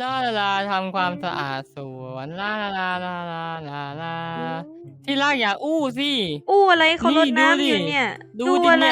ลาลาลาทำความสะอาดสวนลาลาลาลาลาลาลาที่รักอย่าอู้สิ อู้อะไรเขารดน้ำดูดิอยู่เนี่ย ดูดิอะไร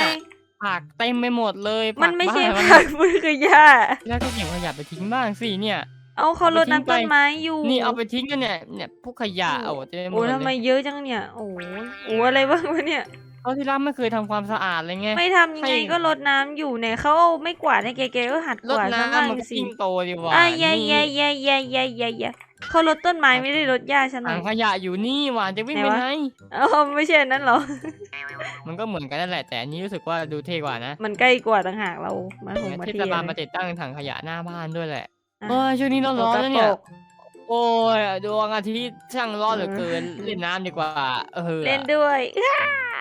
ผักเต็มไปหมดเลยมันไม่ใช่ผักมันคือหญ้าที่รักก็เก็บขยะไปทิ้งบ้างสิเนี่ย เอาเขารดเอาไปทิ้งน้ำต้นไปไม้อยู่ นี่เอาไปทิ้งกันเนี่ยเนี่ยพวกขยะเอาเต็มหมโอ้ทำไมเยอะจังเนี่ยโอ้โหโอ้อะไรบ้างวะเนี่ย เขาที่รักไม่เคยทำความสะอาดเลยไงไม่ทำยังไงให้ก็รดน้ำอยู่เนี่ยเขาเอาไม่กวาดให้แกแกก็หัดรกดวาดซะน้ำบ้างมันก็สิยิ่งโตดีกว่าอะแย่นี่แย่แย่แย่แย่แย่แย่เขารดต้นไม้ไม่ได้รดหญ้าฉันหน่ถัอยงขยะอยู่นี่หวานจะวิ่งไหนไปวะ ไหนอ๋อไม่ใช่อันนั้นเหรอ มันก็เหมือนกันนั่นแหละแต่อันนี้รู้สึกว่าดูเท่กว่านะมันใกล้กว่าต่างหากเรามาหงมาเทเทีศยบาลเลมายติดตั้งถังขยะหน้าบ้านด้วยแหละอะเออช่วงนี้ร้อนสๆกแล้วเนี่ยปรกโอ้ยดวงอาทิตย์ช่างร้อนเหลือเกินเล่นน้ำดีกว่า เออเล่นด้วยอื้อ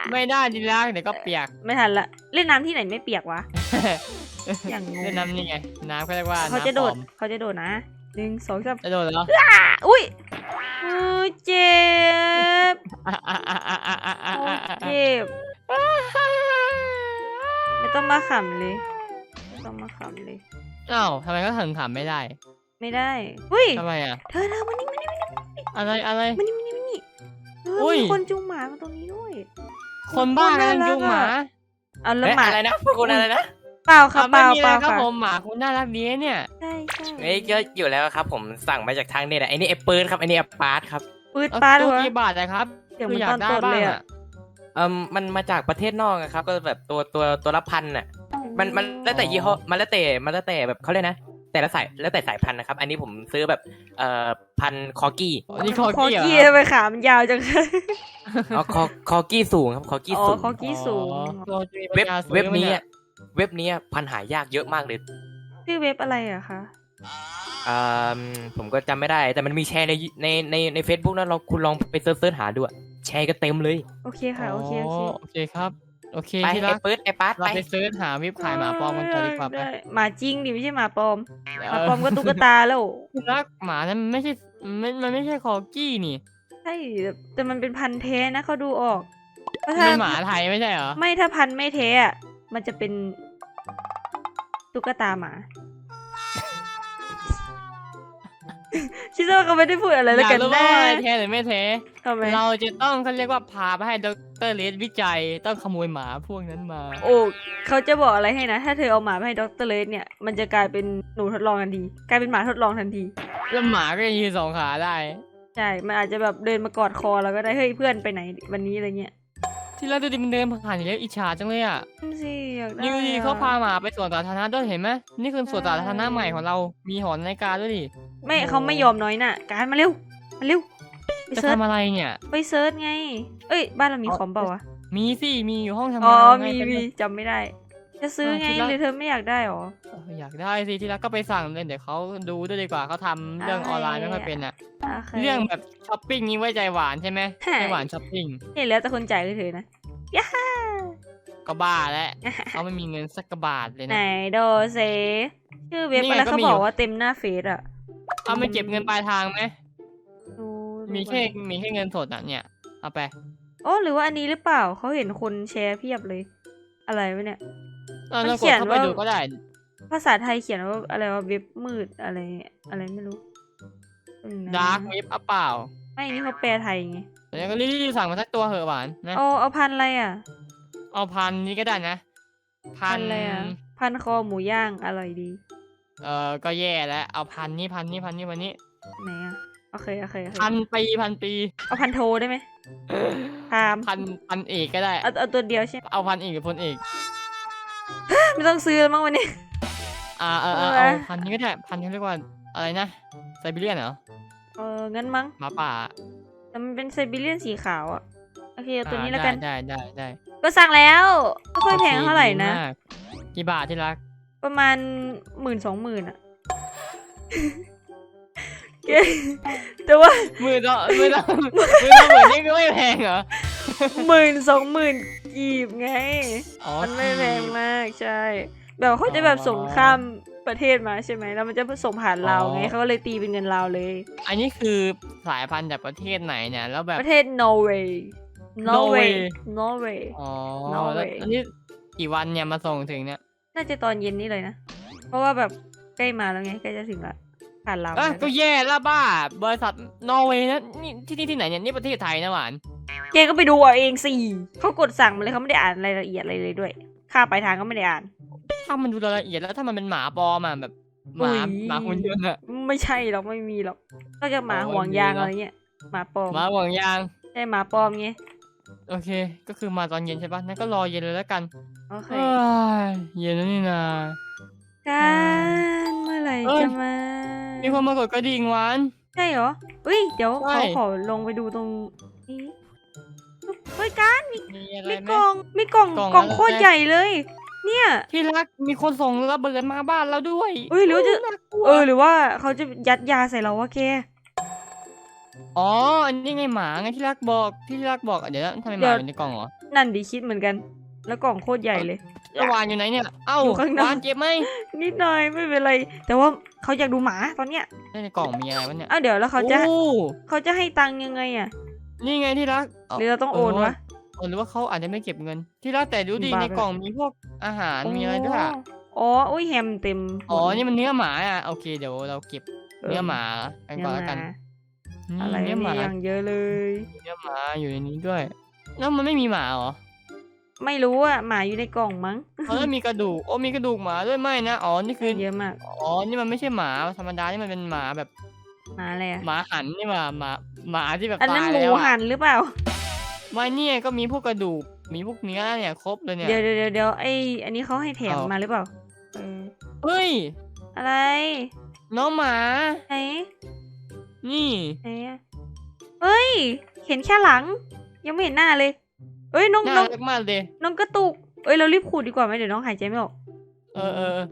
ไม่ได้ดีแล้วเดี๋ยวก็เปียกไม่ทันละเล่นน้ำที่ไหนไม่เปียกวะ อย่างงงเล่นน้ำนี่ไง น้ำก็เรียกว่าเขาน้ำจะโดปลอดมเขาจะโดดนะหนึ่งสองสามจะโดดเหรออะอุ้ยเออเจ็บอะอะอะอะอะอะอะโอ้อะเจ็บไม่ต้องมาขำเลยไม่ต้องมาขำเลยอ้าวทำไมก็ถึงขำไม่ได้ ไม่ได้อุ้ยทำไมอะเธอเธอมานี่มานี่อะไรอะไรมานี่มานี่มานี่เอออุ้ยมีคนจูงหมามาตรงนี้ด้วย คนบ้ากันจุงหมาเอาแล้วเอ๊ะหมา อะไรนะพวกคุณอะไรนะเปล่าค่ะอะเปไม่ล่ามีเปอะไรล่าครับค่ะผมหมาคุณน่ารักดีนะเนี่ยใช่ใช่เอ้ยก็อยู่แล้วครับ ผมสั่งมาจากทางเน็ตอะไอ้นี่แอปเปิลครับไอ้นี่แอปปาร์ตครับปืดเอาปลาเลตัยววะกี่บาทนะครับเสียงคืมันอยาตอกนได้ตดบ้าเลงยอะอะเอ่มมันมาจากประเทศนอกอะครับ ก็แบบตัวตัวตัวละพันอะมันมันแล้วแต่ยี่ห้อมันแล้วแต่มันแล้วแต่แบบเขาเลยกนะแต่ละสายแล้วแต่สายพันธุ์นะครับ อันนี้ผมซื้อแบบเอ่อพันคอกี้อันนี้คอคอกี้เหรอกี้ทำไมขามันยาวจัง อ๋อคอคอกี้สูงครับคอกี้อ๋อสูง คอกี้สูง อ๋อตัวจะมีปัญเว็บญาซื้อเว็บไหมนี้ยอะเว็บนี้อะพันหายากเยอะมากเลยชื่อเว็บอะไรอะคะ อ่าผมก็จำไม่ได้ แต่มันมีแชร์ในในในในเฟซบุ๊กนะเราคุณลองไปเซิร์ชเสิร์ชหาดูอะแชร์ก็เต็มเลยโอเคค่ะ โอเคโอเคโอเคครับ โอเคไปที่ไอรักเปิดไอปาร์ตเราไปไปเซิร์ชหาเว็บขายหมาปลอมกันต่อดีกว่าไปได้หมาจริงดิไม่ใช่หมาปลอมหมาเออปลอมก็ตุ๊กตาแล้ว ที่รักหมานั้นมันไม่ใช่มันมันไม่ใช่คอกี้นี่ ใช่แต่มันเป็นพันธุ์แท้นะเขาดูออกเพราะมันถ้าเป็นหมาไทยไม่ใช่เหรอ ไม่ถ้าพันธุ์ไม่แท้อะมันจะเป็นตุ๊กตาหมา คิดว่าเขาไม่ได้พูดอะไรแล้วอยากักนรู้ไหมแน่ว่าอะไรแท้หรือไม่แท้ทำไมเราจะต้องเขาเรียกว่าพาไปให้ดรเลสวิจัยต้องขโมยหมาพวกนั้นมา โอ้เขาจะบอกอะไรให้นะ ถ้าเธอเอาหมาไปให้ดรเลสเนี่ย มันจะกลายเป็นหนูทดลองทันทีกลายเป็นหมาทดลองทันที แล้วหมาก็ยังยืนสองขาได้ ใช่ มันอาจจะแบบเดินมากอดคอเราก็ได้ เฮ้ยเพื่อนไปไหนวันนี้อะไรเงี้ยที่รักดูดิมันเดินผ่านอย่างเงี้ยอิจฉาจังเลยอะนั่นสิอยากได้นี่ดูดิอะเขาพาหมาไปสวนสาธารณะด้วยเห็นไหมนี่คือสวนสาธารณะใหม่ของเรา มีหอนาฬิกาด้วยดิไม่เขาไม่ยอมน้อยน่ะ การมาเร็ว มาเร็ว ไปจะเซิร์ชทำอะไรเนี่ย ไปเซิร์ชไง เอ้ย บ้านเรามีอ๋อคอมเปล่าวะ มีสิมีอยู่ห้องทำอ๋องานไงมีเป็นมีจำไม่ได้ จะซื้อไงอะคิดว่าหรือเธอไม่อยากได้หรอเอออยากได้สิที่รักก็ไปสั่งเลยเดี๋ยวเขาดูด้วยดีกว่าเขาทำเรื่องออนไลน์ไม่ค่อยเป็นอะโอคเรื่องแบบช้อปปิ้งนี้ไว้ใจหวานใช่ไหมใช่ ไม่หวานช้อปปิ้งเห็นแล้วแต่คนจ่ายคือเธอนะย่าฮ่าก็บ้าแล้วเขาไม่มีเงินสักกระบาทเลยไหนนะ โดเซชื่อเว็บนี่อะไงไรก็เขามีบอยู่อกว่าเต็มหน้าเฟซอะเอาไม่เก็บเงินปลายทางไหมดูมีแค่มีแค่เงินสดอะเนี่ยเอาไป โอ้หรือว่าอันนี้หรือเปล่าเขาเห็นคนแชร์เพียบเลย อะไรวะเนี่ย เออมันเรากเขีดยนเข้าไปว่าดูก็ได้ ภาษาไทยเขียนว่าอะไรว่าเว็บมืดอะไร อะไรไม่รู้อืมนะดาร์กเว็บอะเปล่า ไม่นี่เขาแปลไทยไงเดี๋ยวก็รีบๆสั่งมาสักตัวเหอะหวานนะเอาเอาพันอะไรอะ เอาพันนี้ก็ได้นะ พันอะไรอะพันคอหมูย่างอร่อยดี เออก็แย่แล้ว เอาพันนี้พันนี้พันนี้พันนี้ไหนอะโอเคโอเคโอเคพันปีพันปี เอาพันโทได้ไหมพามพันพันเอกก็ได้ เอาเอาตัวเดียวใช่ไหมเอาพันเอกหรือพลเอก ไม่ต้องซื้อแล้วมั้งวันนี้ อ่าเออเออเอาเอาละ พันนี้ก็ได้พันเขาเรียกว่าอะไรนะไซบีเรียนเหรอเอองั้นมั้งหมาป่าแต่มันเป็นไซบีเรียนสีขาวอะโอเคเอาตัวนี้อ่าแล้วกันได้ได้ได้ก็สั่งแล้วไม่ค่อยแพงเท่าไหร่นะดีมากกี่บาทที่รักประมาณหมื่นสองหมื่นอะเกแต่ว่ามือต่อมือต่อมือต่อหมื่นนี่ก็ไม่แพงเหรอหมื่นสองหมื่น กีบไงอ๋อมันไม่แพงกีบมากใช่ แบบเขาจะแบบอ๋อส่งข้ามประเทศมาใช่ไหมแล้วมันจะส่งผ่านลาวไงอ๋อเขาก็เลยตีเป็นเงินลาวเลย อันนี้คือสายพันธุ์จากประเทศไหนเนี่ย แล้วแบบประเทศนอร์เวย์นอร์เวย์ Norway นอร์เวย์อ๋อ Norway แล้วอันนี้กี่วันเนี่ยมาส่งถึงเนี่ย น่าจะตอนเย็นนี้เลยนะ เพราะว่าแบบใกล้มาแล้วไงใกล้จะถึงละผ่านลาวเอ้ยมาก็แล้วแย่ละบ้า บริษัทนอร์เวย์นะนี่ที่นี่ที่ไหนเนี่ยนี่ประเทศไทยนะหวาน แกก็ไปดูเอาเองสิเขากดสั่งมาเลยเขาไม่ได้อ่านรายละเอียดอะไรเลยด้วย ค่าปลายทางก็ไม่ได้อ่าน ถ้ามันดูรายละเอียดแล้วถ้ามันเป็นหมาปลอมอะแบบหมาอุ๊ย หมาคุณยนต์อะไม่ใช่หรอกไม่มีหรอกก็จะหมาอ๋อห่วงยางไม่มีเหรออะไรเงี้ยหมาปลอมหมาห่วงยาง ใช่หมาปลอมไงโอเค ก็คือมาตอนเย็นใช่ปะงั้นก็รอเย็นเลยแล้วกันโอเคเอ้ยเย็นแล้วนี่นา การเมื่อไหร่เอ้ย จะมามีคนมากดกระดิ่งหวาน ใช่เหรออุ้ยเดี๋ยวใช่ เขาขอลงไปดูตรงนี้ เฮ้ยการมีอะไรมีไหม กล่องมีกล่องกล่องกล่องอะไรโคตรใหญ่เลย เนี่ย ที่รักมีคนส่งระเบิดมาบ้านเราด้วยเอ้ยหรือว่าจะ น่ากลัวเออหรือว่าเขาจะยัดยาใส่เราวะแกอ๋ออันนี้ไงหมาไงที่รักบอกที่รักบอกเดี๋ยวนะทำไมหมาอยู่ในกล่องเหรอนั่นดิคิดเหมือนกัน แล้วกล่องโคตรใหญ่เลย แล้ววานอยู่ไหนเนี่ย เอ้าอยู่ข้างนอก วานเจ็บไหมนิดหน่อยไม่เป็นไร แต่ว่าเขาอยากดูหมาตอนเนี้ยในกล่องมีอะไรวะเนี่ยอ้าวเดี๋ยวแล้วเขาจะโอ้เขาจะให้ตังค์ยังไงอะ นี่ไงที่รักหรือเราต้องโอนวะ เออหรือว่าเขาอาจจะไม่เก็บเงิน ที่รักแต่ดูดีบ้าไป ในกล่องมีพวกอาหารมีอะไรด้วยอะอ๋ออุ้ยแฮมเต็มอ๋อ นี่มันเนื้อหมาอะโอเคเดี๋ยวเราเก็บเนื้อหมากันเนื้ก่ออนแล้วหกันมานี่อะไรเนื้อหเนี่มายอย่างเยอะเลย เนื้อหมาอยู่ในนี้ด้วย แล้วมันไม่มีหมาเหรอไม่รู้อะหมาอยู่ในกล่องมั้งอ๋อแล้วมีกระดูกโอ้มีกระดูกหมาด้วยไม่นะอ๋อนี่คือเยอะมาก อ๋อนี่มันไม่ใช่หมาธรรมดานี่มันเป็นหมาแบบ หมาอะไรอะหมาหันนี่หว่าหมาหมาที่แบบอันนั้นตายหมูแล้วอะหันหรือเปล่า ไม่เนี่ยก็มีพวกกระดูกมีพวกเนื้อเนี่ยครบเลยเนี่ย เดี๋ยวเดี๋ยวเดี๋ยวเดี๋ยวไออันนี้เขาให้แถมเอามาหรือเปล่าเออเฮ้ย อะไรน้องหมา ไหนนี่ ไหนอะเฮ้ย เห็นแค่หลัง ยังไม่เห็นหน้าเลยเอ้ยน้องน่าน้องรักมากเลยน้องกระตุกเอ้ยเรารีบขูดดีกว่าไหมเดี๋ยวน้องหายใจไม่ออกเออเออเออ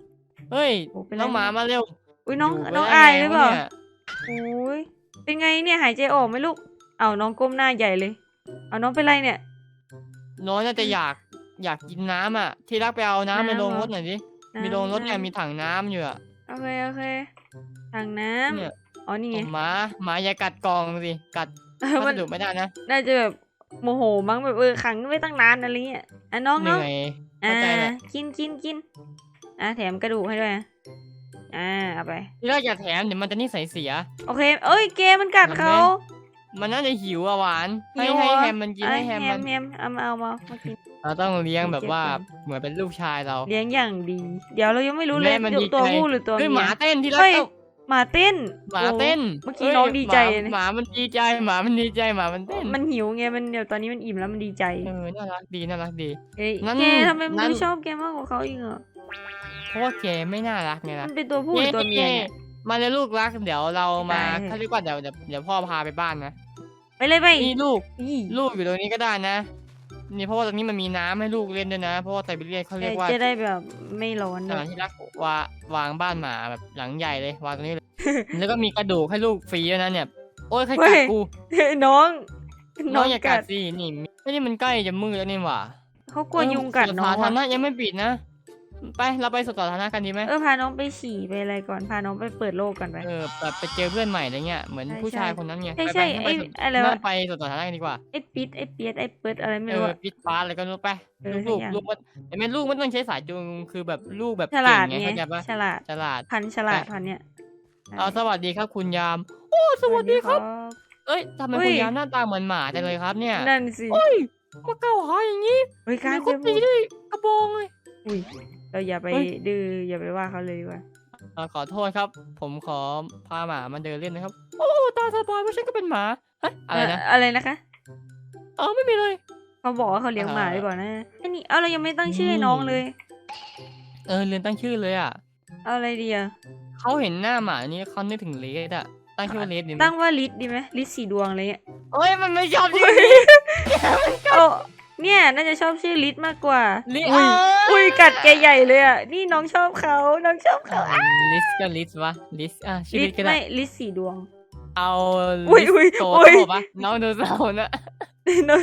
เฮ้ยโอ้เป็นไรน้องหมามาเร็วอุ้ยน้องยู่ไปน้องได้อายไงหรือเปล่าวะนี่ยโอ้ยเป็นไงเนี่ยหายใจออกไหมลูก เอาน้องก้มหน้าใหญ่เลย เอาน้องเป็นไรเนี่ย น้องน่าจะอยากอยากกินน้ำอะ ที่รักไปเอาน้ำในน้ำโรงเหรอรถหน่อยดิน้ำมีโรงรถเนี่ยน้ำมีถังน้ำอยู่อะ โอเคโอเคถังน้เนี่ยำอ๋อนี่ไงหมาหมาอย่ากัดกล่องสิกัดมัมันนดุไม่ได้นะ น่าจะแบบโมโหมั้งแบบเออขังไว้ตั้งนานอะไรเงี้ยอะน้องเหน้องนื่อยอ่าเข้าใจแหละกินกินกินอะแถมกระดูกให้ด้วย อะอ่าเอาไปที่รักอย่าแถมเดี๋ยวมันจะนิสัยเสีย โอเค เอ้ยเกมันกัดเขา มันน่าจะหิวอะหวานให้หิวให้เหรอแฮมมันกินเอ้ให้ยแฮมแฮมันมแฮมเอามาเอามามากิน เราต้องเลี้ยงแบบเก็บว่าก่อนเหมือนเป็นลูกชายเรา เลี้ยงอย่างดี เดี๋ยวเรายังไม่รู้เลยแม่มันดีตัวใจผู้หรือตัวเฮ้ยเมีหยมาเต้นที่รักเฮ้ย เอ้าหมาเต้นหมาเต้นโอ้เมื่อกี้ยน้องดีใจหมาเลยนะหมามันดีใจหมามันดีใจหมามันเต้นมันหิวไงมันเดี๋ยวตอนนี้มันอิ่มแล้วมันดีใจเออน่ารักดีน่ารักดี เอ้ยงั้นแกทำไมมันงั้นดูชอบแกมากกว่าเขาอีกเหรอ เพราะว่าแกไม่น่ารักไงมัล่ะนเป็นตัวผู้หรือตัวเมียเนี่ย มาเลยลูกรัก เดี๋ยวเรามาได้ เขาเรียกว่าเดี๋ยวเดี๋ยวเดี๋ยวพ่อพาไปบ้านนะไปเลยไปนี่ลูกนี่ลูกอยู่ตรงนี้ก็ได้นะ นี่เพราะว่าตรงนี้มันมีน้ำให้ลูกเล่นด้วยนะ เพราะว่าไซบีเรียนเขาเรียกว่าจะได้แบบไม่ร้อนสด้วถายนที่รักวาวางบ้านหมาแบบหลังใหญ่เลยวางตรงนี้เลย แล้วก็มีกระดูกให้ลูกฟรีด้วยนะเนี่ย โอ้ยใครกัดกู น้องน้องอย่ากัดสินี่ไม่นี่มันใกล้จะมืดแล้วนี่หว่าเขากลัวยุงกัดสวนน้อสางธารณะอะยังไม่ปิดนะ ไปเราไปสวนสาธารณะกันดีไหมเออพาน้องไปฉี่ไปอะไรก่อนพาน้องไปเปิดโลกก่อนไป เออแบบไปเจอเพื่อนใหม่อะไรเงี้ยเหมือนใช่ผู้ชายใช่คนนั้นไงใช่ไปใช่ๆไอ้ปสวนอะไรวะน่าไปสวนสาธารณะกันดีกว่าไอ้ปิดไอ้เปียดไอ้เปิดอะไรไม่เอรู้ออะปิดฟ้าอะไรก็รู้ไปเออลูกสักอย่างลูกมันเห็นไหมลูกไม่ต้องใช้สายจูงคือแบบลูกแบบฉลาดเก่งไงไงเข้าใจปะฉลาดฉลาดพันธุ์ฉลาดไปพันธุ์เนี้ยเอาสวัสดีครับคุณยาม โอ้สวัสดีครับ เอ้ยทำไมเฮ้คุยณยามหน้าตาเหมือนหมาจังเลยครับเนี่ยนั่นสิเอ้ยมาเกล่าวหาอย่างนี้เฮ้ยการมีเจคนอตีด้วยกระบองเลยอุ้ย เราอย่าไปเฮ้ย ดื้ออย่าไปว่าเขาเลยดีกว่าเอ่อขอโทษครับ ผมขอพาหมามาเดินเล่นนะครับ โอ้ตาสบายเพราะฉันก็เป็นหมาฮะอะไรนะเอะไรนะคะเออไม่มีเลย เขาบอกว่าเขาเลี้ยงหมาเออหรือเปล่านะไอ้นี่เอาเรายังไม่ตั้งชื่อให้น้องเลย เออเรียนตั้งชื่อเลยอะเอาอะไรดีอะเขาเห็นหน้าหมานี่เขานึกถึงเลสอะตั้งชื่อว่าเลสดีไหมตั้งว่าลิศดีไหมลิศสีดวงอะไรเงี้ยเอ้ยมันไม่ชอบชื่อนี้เอา เนี่ยน่าจะชอบชื่อลิศมากกว่า ลิศอุ้ยเอ้ยอุ้ยกัดแกใหญ่เลยอะ นี่น้องชอบเขาน้องชอบเขาอะลิสก็ลิสวะลิสอะชื่อลิลิศสก็ได้ไม่ลิศสีดวง เอาอุ้ยลิสอุ้ยโตอุ้ย โตปะน้องดูเศร้านะน้อง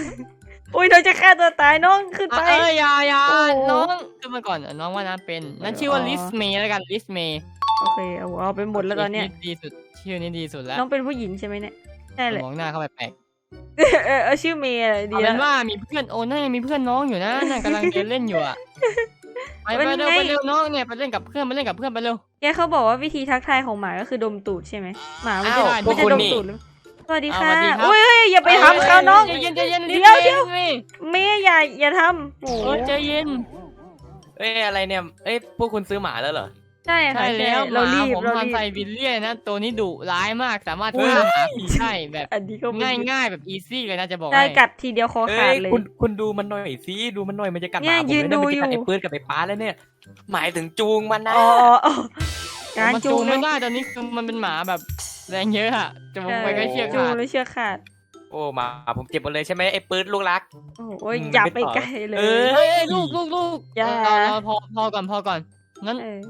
อุ้ยน้องจะฆ่าตัวตายน้องขึ้นอะไปเอ้ยอยาอยาโอ้โหน้องขึ้นมาก่อนน้องว่าน้าเป็นนั่นชื่อว่าอ๋อลิสเมย์แล้วกันลิสเมย์โอเคเอาเอาไปหมดแล้วตอนเนี้ยดีสุดชื่อนี้ดีสุดแล้วน้องเป็นผู้หญิงใช่ไหมเนี่ยใช่เลยมองหน้าเข้าไปแปลก เออเออเอาชื่อเมย์อะไรดีเอาเป็แล้วนว่ามีเพื่อนโอ้น่าจะมีเพื่อนน้องอยู่นะน่ากำลังเดินเล่นอยู่อะไปเป็นไปเร็วไงไปเร็วน้องเนี่ยไปเล่นกับเพื่อนไปเล่นกับเพื่อนไปเร็ว แกเขาบอกว่าวิธีทักทายของหมาก็คือดมตูดใช่ไหมหมามันจะอ้าว มันจะพวกคุณดมนี่ตูดหรือสวัสดีเอาค่ะสวัสดีครับ โอ้ยเอ้ยอย่าไปทำเขาน้อง ใจเย็นใจเย็นเดี๋ยวเดี๋ยวลิสเมย์เมย์อย่าอย่าทำโอ้โอ้ใจเย็น เอ้ยอะไรเนี่ย เอ้ยพวกคุณซื้อหมาแล้วเหรอ ใช่ค่ะใช่แล้วหเรามารีบผมเราพันรีไซบบีเรียนนะ ตัวนี้ดุร้ายมากสามารถเฮ้ย ฆ่าหมาผีได้แบบอันนี้ก็ไม่ง่ายดีง่ายๆแบบอีซี่เลยนะจะบอกได้ให้กัดทีเดียวคอเอ้ขาดยเลย คุณคุณดูมันหน่อยสิดูมันหน่อยมันจะกัดหเนี่มายผมยืนเลยนะมันดูจะกัดอยู่ไอ้ปืนกับไอ้ป้าแล้วเนี่ย หมายถึงจูงมันนะอ๋ออ๋ออ๋อการมันจูจูงงเลไม่ยได้ตอนนี้คือมันเป็นหมาแบบแรงเยอะอะจะมองไปก็เชือกจูงขาดเลยเชือกขาด โอ้หมาผมเจ็บหมดเลยใช่ไหมไอ้ปืนลูกรัก โอ้โอ้ยอืมอย่าไม่ไปต่อ ไกลเลยเออเฮ้ยเฮ้ยลูกลูกลูกอย่า เราเราพอพอก่อนพอก่อนงั้น เออ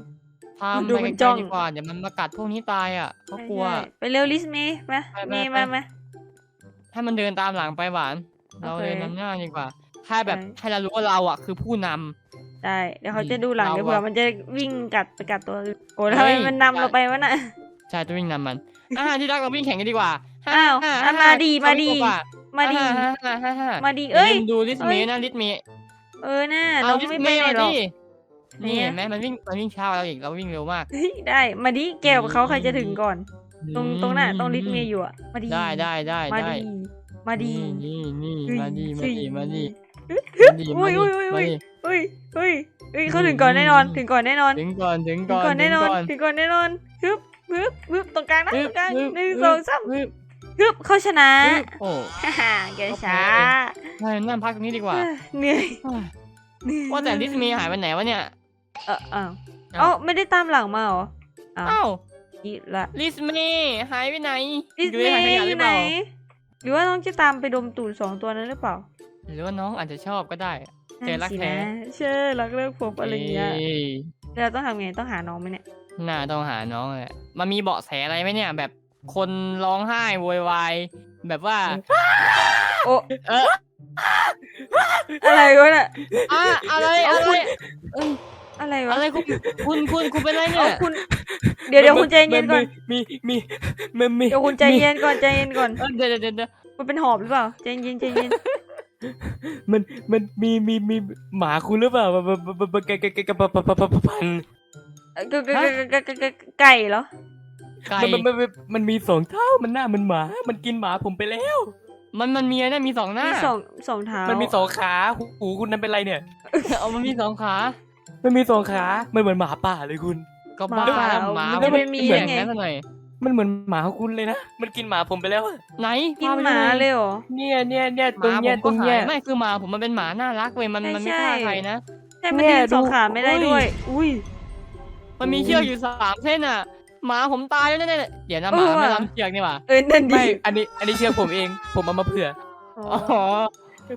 พาดูไปมันไกจ้ลอง ๆดีกว่าเดี๋ยวมันมากัดพวกนี้ตายอะเขากลัว ใช่ๆไปเร็วลิสเมย์มาไปไปเมย์ไป มามา ให้มันเดินตามหลังไปหวาน เราโอเคเดินนำหน้าดีกว่าแค่แบบใช่ ให้เรารู้ว่าเราอะคือผู้นำ ได้เดี๋ยวเขาอืมจะดูหลังเราเดี๋ยวเผื่ออะมันจะวิ่งกัดไปกัดตัวอื่นโอ้เฮ้ทำไมย มันนำเราไปวะน่ะ ใช่จะวิ่งนำมัน อ่าที่รักเราวิ่งแข่งกันดีกว่าอ้าวห้อะมาดีมาดี เอว่มาดี ห้ห้าห้าห้ามาดีเอ้ย ย่าลืมดูลิสเอ้เมยย์นะลิสเมย์เออน่าเอาน้องลิสไม่เมไปย์ไหนมาหรอกดิ นี่เนี่ยเห็นไหมมันวิ่งมันวิ่งช้ากว่าเราอีกเราวิ่งเร็วมาก เฮ้ยได้มาดิแกกับเขาใครจะถึงก่อน ตรงตรงหน้าตรงลิสเมย์อยู่อะมาดีได้ได้ได้มาได้ดีมาดีนี่นี่เฮ้ยมาดีมาเฮ้ยดีมาดีอุ้ยอุ้ยอุ้ยอุ้ยเฮ้ยเฮ้ยเฮ้ยเขาถึงก่อนแน่นอนถึงก่อนแน่นอน ถึงก่อนถึงถึงก่อนก่อนแน่นอนถึงถึงก่อนแน่นอนฮึบฮึบฮึบตรงกลางนะฮึตรงกลางฮึบหนึ่งฮึบสองสามฮึบฮึบเขาชนะฮึบโอ้ฮ่าฮ่าแกช้าใช่นั่งพักตรงนี้ดีกว่าเอ้ยเหนื่อยเฮ้ยเหนื่อยว่าแต่ลิสเมย์หายไปไหนวะเนี่ย เอออ้าวเอ้าเอ้าไม่ได้ตามหลังมาเหรออ้าวอ้าวอีกละลิสเมย์หายไปไหนดิสอยู่เมในถังขย์ยะอหรืยู่อไหเปนล่าหรือว่าน้องจะตามไปดมตูดสองตัวนั้นหรือเปล่าหรือว่าน้องอาจจะชอบก็ได้ เจอรักนั่นสิแท้นะเชื่อรักเลิกพบอะไรอย่างเงี้ยเอ้ยแล้วเราต้องทำไงต้องหาน้องไหมเนี่ยน่าต้องหาน้องแหละมันมีเบาะแสอะไรไหมเนี่ย แบบคนร้องไห้โวยวายแบบว่า โอ้เอออะไรวะน่ะอะอะไรอะไรเอ้ยอะไรวะอะไรคุณคุณคุณคุณเป็นอะไรเนี่เอายคุณ เดี๋ยวเดี๋ยวคุณใจเย็นก่อน มีมีมีมีเดี๋ยวคุณใจเย็นก่อนใจเย็นก่อน เออเดี๋ยวเดี๋ยวเดี๋ยวมันเป็นหอบหรือเปล่า ใจเย็นใจเย็น มันมันมีมีมีหมาคุณหรือเปล่าบบบบบไก่ไก่ไก่ปะปะปะปะปะพันเอ่อไก่ไก่ไก่ไก่ไก่ไก่เหรอ ไก่มันมันมันมันมีสองเท้ามันหน้ามันหมา มันกินหมาผมไปแล้ว มันมันมีนะมีสองหน้ามีสองสองเท้ามันมีสองขาหูหูคุณนั่นเป็นไรเนี่ย เอามันมีสองขา มันมีสองขามันเหมือนหมาป่าเลยคุณ ก็บ้าแล้วหมามันผจะมไม่มีเสีได้ยงไงนั้นซะหน่อยมันเหมือนหมาของคุณเลยนะ มันกินหมาผมไปแล้วอะไหนกินพไปหมาดูเลยเหรอ เนี่ยเนี่ยเนี่ยหตรงมาเนี้ยผมตก็รงหาเนี้ยยไม่คือหมาผมมันเป็นหมาน่ารักเว้ยมันใช่มันไม่ใช่ฆ่าใครนะใช่มันเนี่ยยืนสองดูขาไม่ได้อุ้ยด้วย อุ้ย มันมีเชือกอยู่สามเส้นอะ หมาผมตายแล้วเนี่ยเดี๋ยวนะหเอมาอไม่ว่ะล้ำเชือกนี่หว่าเอ้ยนั่นดิไม่อันนี้อันนี้เชื่อผมเอง ผมเอามาเผื่อ อ๋อ๋ออ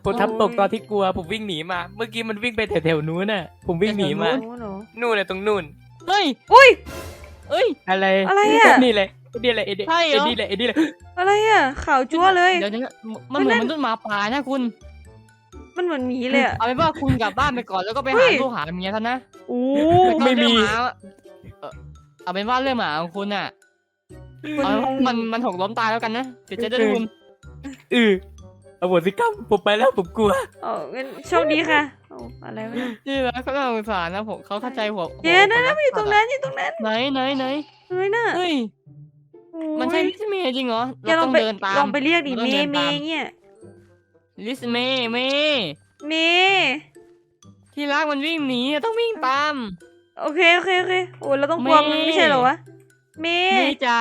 ผมทำตกตอนที่กลัวผมวิ่งหนีมา เมื่อกี้มันวิ่งไปแถวๆนู้นน่ะ ผมวิ่งหนีมาโอ้โหนู่นเลยตรงนู่น เฮ้ย อุ้ยเอ้ย อะไร อะไรอะนี่แหละนี่แหละไอ้นี่ใช่เหรอไอ้นี่แหละไอ้นี่แหละอะไรอะขาวจั๊วเลยเดี๋ยวนะมันเหมือนมนุษย์หมาป่านะคุณ มันเหมือนหมีเลยอะเอาเป็นว่าคุณกลับบ้านไปก่อนแล้วก็ไปเฮ้หายลูกหาเมียท่านนะโอ้ไม่มีเรื่องหาเอ่อเอาเป็นว่าเรื่องหมาของคุณอะคุณเอาเป็นว่ามันมันหกล้มตายแล้วกันนะเดี๋ยวจะได้คุณเออเอาบทสิกรรมผมไปแล้วผมกลัวเอองั้นโชคดีค่ะเอาอะไรวะเนี่ยที่รักเขาน่าสงสารนะผมเขาเข้าใจหัวเดี๋ยวนะนะอยู่ตรงนั้นอยู่ตรงนั้นไหนไหนไหนเฮ้ยน่ะเฮ้ยโอ้มันใช่ยลิสเมย์จริงเหรอแกลเราอต้องงไปเดินตามลองไปเรียกดิเราต้เมองเดินย์เมตามย์เนี่ยลิสเมย์เมย์เมย์ที่รักมันวิ่งหนีต้องวิ่งตาม โอเคโอเคโอเคโอ้ยเราต้องกลัวมันเมย์ไม่ใช่เหรอวะเมเมย์ย์จ๋า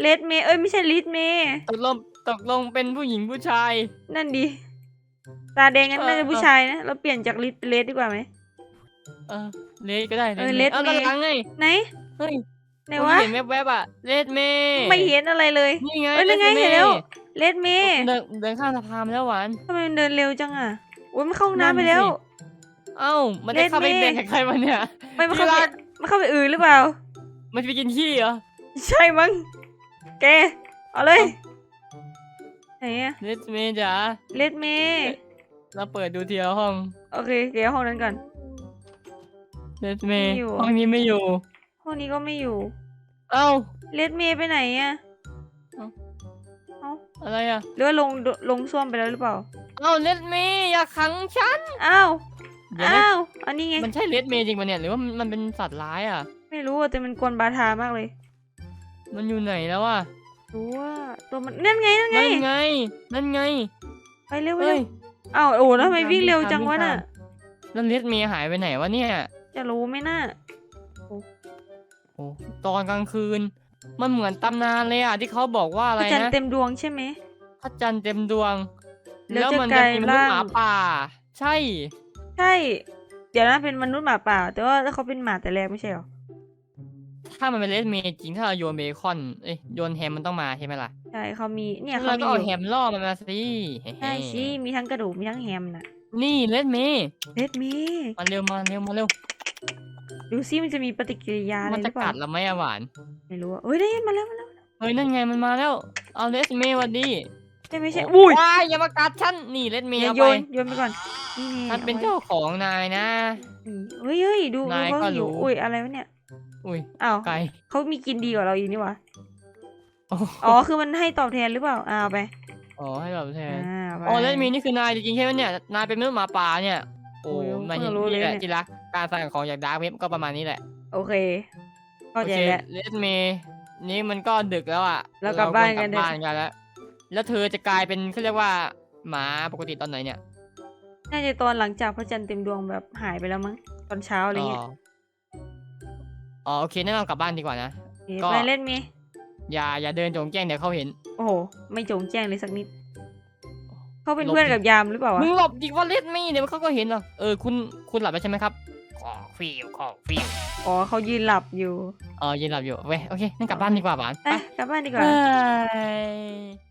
เลดเมย์เอ้ยไม่ใช่ลิดเมย์ตกลง ตกลงเป็นผู้หญิงผู้ชาย นั่นดิตาแดงงั้นเออน่าจะผู้ชายนะ เราเปลี่ยนจากลิดเป็นเลดดีกว่าไหม เออเลดก็ได้เออเลดเลดเอาเมด้านย์หลังไงไหนเฮ้ยไหนผมวะเห็นแวบๆอะเลดเมย์ไม่เห็นอะไรเลยนี่ไงเอ้ยนั่นไง Led May เห็นแล้วเลดเมย์เดินเดินข้ามสะพานมาแล้วหวานทำไมมันเดินเร็วจังอะโอ้ยมันเข้าห้องนั่นน้ำไปแล้วสิเอ้ามันได้ Led เข้าไป May เบรกใครมาเนี่ยไม่มันเข้าที่ไปรักมันเข้าไปอื่นหรือเปล่า มันจะไปกินขี้เหรอใช่มั้งแกเอาเลย ไหนอะเลดเมย์จ๋าเลดเมย์เราเปิดดูทีละห้องโอเค เดี๋ยวห้องนั้นก่อนเลดเมย์ไม่อยู่ ห้องนี้ไม่อยู่ ห้องนี้ก็ไม่อยู่ เอ้า เลดเมย์ไปไหนอะเอ้าเอ้าอะไรอะ หรือว่าลงลงส้วมไปแล้วหรือเปล่า เอ้าเลดเมย์อย่าขังฉันอ้าวเดี๋ยวนะอ้าวอันนี้ไง มันใช่เลดเมย์จริงปะเนี่ยหรือว่ามันมันเป็นสัตว์ร้ายอะ ไม่รู้อะแต่มันกวนบาทามากเลย มันอยู่ไหนแล้วอะ รู้ว่าตัวมันนั่นไงนั่นไง นั่นไง นั่นไง ไปเร็วไปเฮ้เร็ยวอ้าวโอ้แล้วทำไมวิ่วิ่งงตามเร็ววิ่งจังวะตามน่ะแล้วเลดเมย์หายไปไหนวะเนี่ย จะรู้ไหมน่ะโอ้ตอนกลางคืน มันเหมือนตำนานเลยอะที่เขาบอกว่าอะไรพระจันทร์นะเต็มดวงใช่ไหมพระจันทร์เต็มดวง แล้วแล้วจะมันกจะลายมีมนุษย์หร่างมาป่า ใช่ ใช่ เดี๋ยวนะเป็นมนุษย์หมาป่า แต่ว่าเขาเป็นหมาแต่แรกไม่ใช่หรอ ถ้ามันเป็นเลดเมย์จริงถ้าเราโยนเบคอนเอ้ยโยนแฮมมันต้องมาใช่ไหมล่ะใช่เขามีเนี่ยเขาเรามีก็อเอายู่แฮมล่อมันมาสิใช่สิมีทั้งกระดูกมีทั้งแฮมน่ะนี่เลดเมย์เลดมีมาเร็วมาเร็วมาเร็วดูซิมันจะมีปฏิกิริยาอะไรมันหจะรือเปล่ากัดเราไหมอะหวานไม่รู้อะเฮ้ยได้ยินมาแล้วมาแล้วเฮ้ยนั่นไงมันมาแล้วเอาเลดเมย์วันดีใช่ไม่ใช่อุ้ยว้ายอย่ามากัดฉันนี่เลดเมย์อย่าเอาโยไปนโยนไปก่อนนี่นี่ฉันเป็นอาไว้เจ้าของนายนะอืมเฮ้ยเฮ้ยดูดูนายเขาก็หิวรู้ อุ้ยอะไรวะเนี่ย อุ้ยอ้าวไก่เขามีกินดีกว่าเราอีกนี่หวะโอ้อ๋อคือมันให้ตอบแทนหรือเปล่าอ้าวไปอ๋อให้แบบแทนอ่าไปอ๋อเลดเมย์นี่คือนายจริงๆใช่ไหมเนี่ยนายเป็นมนุษย์หมาป่าเนี่ยโอ้โอ้ยมาเห็นเพิ่งรู้นี่แหละเลยเนี่ยที่รักการสั่งของจากดาร์กเว็บก็ประมาณนี้แหละ โอเคเข้าใจโอเคแล้วเลดเมย์นี่มันก็ดึกแล้วอะเรากลับบ้านกันเรเถควรอะกลับบ้านกันแล้ว แล้วเธอจะกลายเป็นเขาเรียกว่าหมาปกติตอนไหนเนี่ย น่าจะตอนหลังจากพระจันทร์เต็มดวงแบบหายไปแล้วมั้งตอนเช้าอะไรเงี้ย อ๋ออ๋อโอเคงั้นเรากลับบ้านดีกว่านะ เอ๊ะก็ ไปเล่นมีอย่าอย่าเดินโจงแจ้งเดี๋ยวเขาเห็น โอ้โห ไม่โจงแจ้งเลยสักนิด เขาเป็นหลบ เพื่อนดิกับยามหรือเปล่าวะมึงหลบดิว่าเล่นไม่เดี๋ยวเขาก็เห็นหรอกเออคุณคุณหลับแล้วใช่ไหมครับของฟิวของฟิวอ๋อเขายืนหลับอยู่เออยืนหลับอยู่เว้ยโอเคงั้นกลับบ้านดีกว่าหวานไปกลับบ้านดีกว่าบาย